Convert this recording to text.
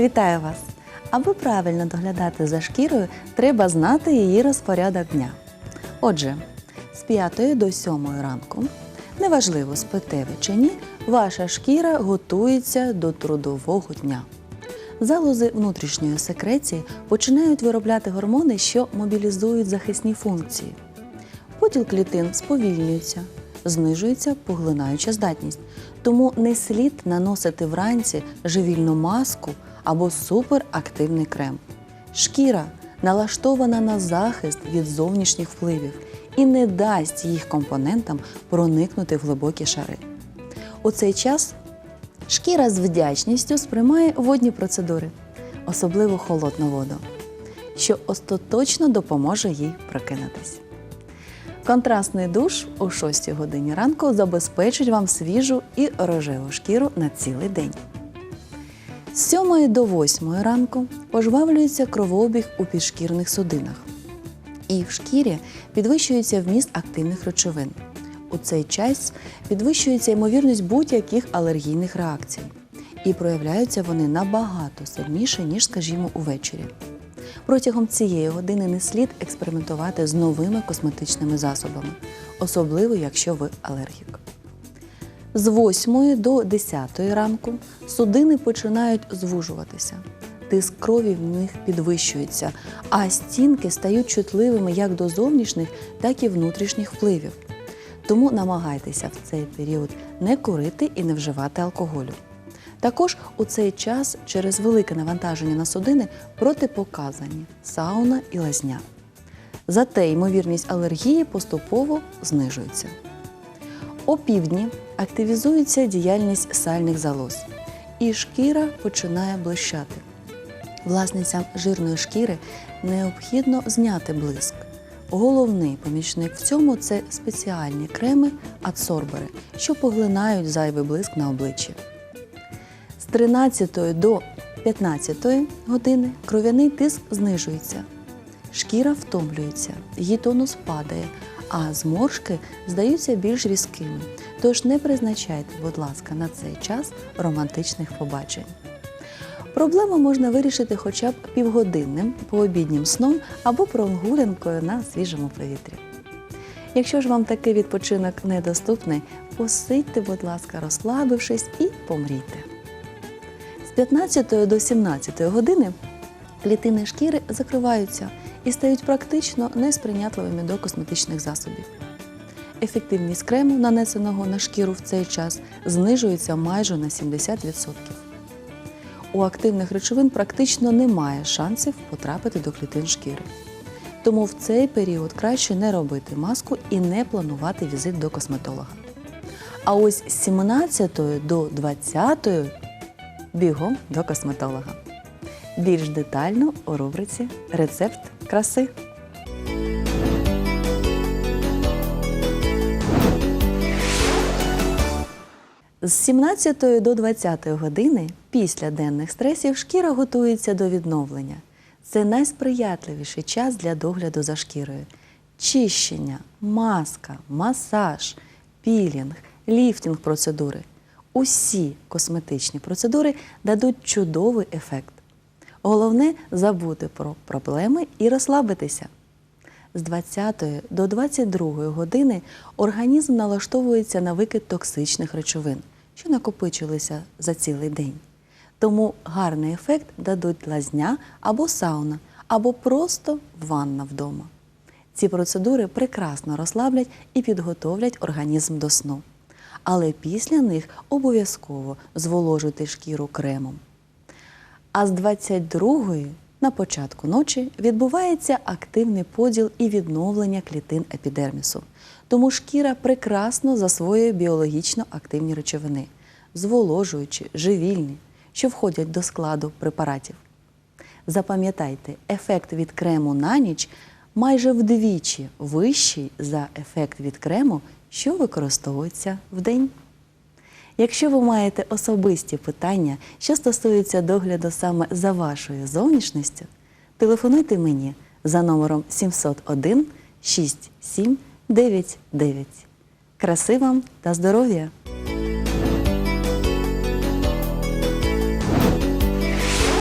Вітаю вас! Аби правильно доглядати за шкірою, треба знати її розпорядок дня. Отже, з 5 до 7 ранку, неважливо спите ви чи ні, ваша шкіра готується до трудового дня. Залози внутрішньої секреції починають виробляти гормони, що мобілізують захисні функції. Поділ клітин сповільнюється, знижується поглинаюча здатність. Тому не слід наносити вранці живільну маску або суперактивний крем. Шкіра налаштована на захист від зовнішніх впливів і не дасть їх компонентам проникнути в глибокі шари. У цей час шкіра з вдячністю сприймає водні процедури, особливо холодну воду, що остаточно допоможе їй прокинутись. Контрастний душ о 6 годині ранку забезпечить вам свіжу і рожеву шкіру на цілий день. З 7 до 8 ранку пожвавлюється кровообіг у підшкірних судинах. І в шкірі підвищується вміст активних речовин. У цей час підвищується ймовірність будь-яких алергійних реакцій. І проявляються вони набагато сильніше, ніж, скажімо, увечері. Протягом цієї години не слід експериментувати з новими косметичними засобами, особливо якщо ви алергік. З 8 до 10 ранку судини починають звужуватися. Тиск крові в них підвищується, а стінки стають чутливими як до зовнішніх, так і внутрішніх впливів. Тому намагайтеся в цей період не курити і не вживати алкоголю. Також у цей час через велике навантаження на судини протипоказані сауна і лазня. Зате ймовірність алергії поступово знижується. О півдні активізується діяльність сальних залоз, і шкіра починає блищати. Власницям жирної шкіри необхідно зняти блиск. Головний помічник в цьому це спеціальні креми адсорбери, що поглинають зайвий блиск на обличчі. З 13 до 15 години кров'яний тиск знижується. Шкіра втомлюється, її тонус падає, а зморшки здаються більш різкими. Тож не призначайте, будь ласка, на цей час романтичних побачень. Проблему можна вирішити хоча б півгодинним пообіднім сном або прогулянкою на свіжому повітрі. Якщо ж вам такий відпочинок недоступний, посидьте, будь ласка, розслабившись і помрійте. З 15 до 17 години клітини шкіри закриваються і стають практично несприйнятливими до косметичних засобів. Ефективність крему, нанесеного на шкіру в цей час, знижується майже на 70%. У активних речовин практично немає шансів потрапити до клітин шкіри. Тому в цей період краще не робити маску і не планувати візит до косметолога. А ось з 17 до 20 бігом до косметолога. Більш детально у рубриці Рецепт краси. З 17 до 20 години після денних стресів шкіра готується до відновлення. Це найсприятливіший час для догляду за шкірою. Чищення, маска, масаж, пілінг, ліфтинг процедури. Усі косметичні процедури дадуть чудовий ефект. Головне забути про проблеми і розслабитися. З 20 до 22 години організм налаштовується на викид токсичних речовин, що накопичилися за цілий день. Тому гарний ефект дадуть лазня або сауна, або просто ванна вдома. Ці процедури прекрасно розслаблять і підготовлять організм до сну. Але після них обов'язково зволожуйте шкіру кремом. А з 22-ї на початку ночі відбувається активний поділ і відновлення клітин епідермісу. Тому шкіра прекрасно засвоює біологічно активні речовини, зволожуючі, живільні, що входять до складу препаратів. Запам'ятайте, ефект від крему на ніч майже вдвічі вищий за ефект від крему, що використовується вдень. Якщо ви маєте особисті питання, що стосуються догляду саме за вашою зовнішністю, телефонуйте мені за номером 701 6799. Краси вам та здоров'я!